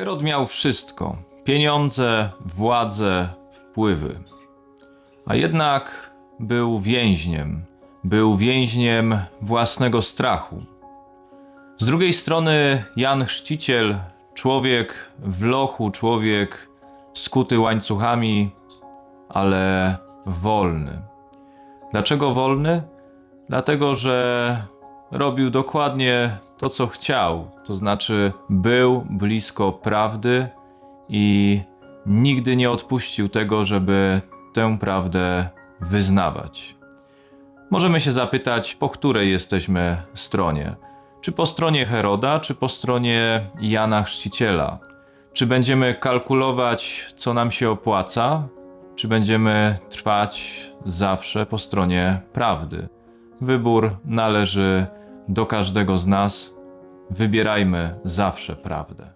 Herod miał wszystko: pieniądze, władzę, wpływy. A jednak był więźniem. Był więźniem własnego strachu. Z drugiej strony Jan Chrzciciel, człowiek w lochu, człowiek skuty łańcuchami, ale wolny. Dlaczego wolny? Dlatego, że robił dokładnie to, co chciał, to znaczy był blisko prawdy i nigdy nie odpuścił tego, żeby tę prawdę wyznawać. Możemy się zapytać, po której jesteśmy stronie? Czy po stronie Heroda, czy po stronie Jana Chrzciciela? Czy będziemy kalkulować, co nam się opłaca, czy będziemy trwać zawsze po stronie prawdy? Wybór należy do każdego z nas. Wybierajmy zawsze prawdę.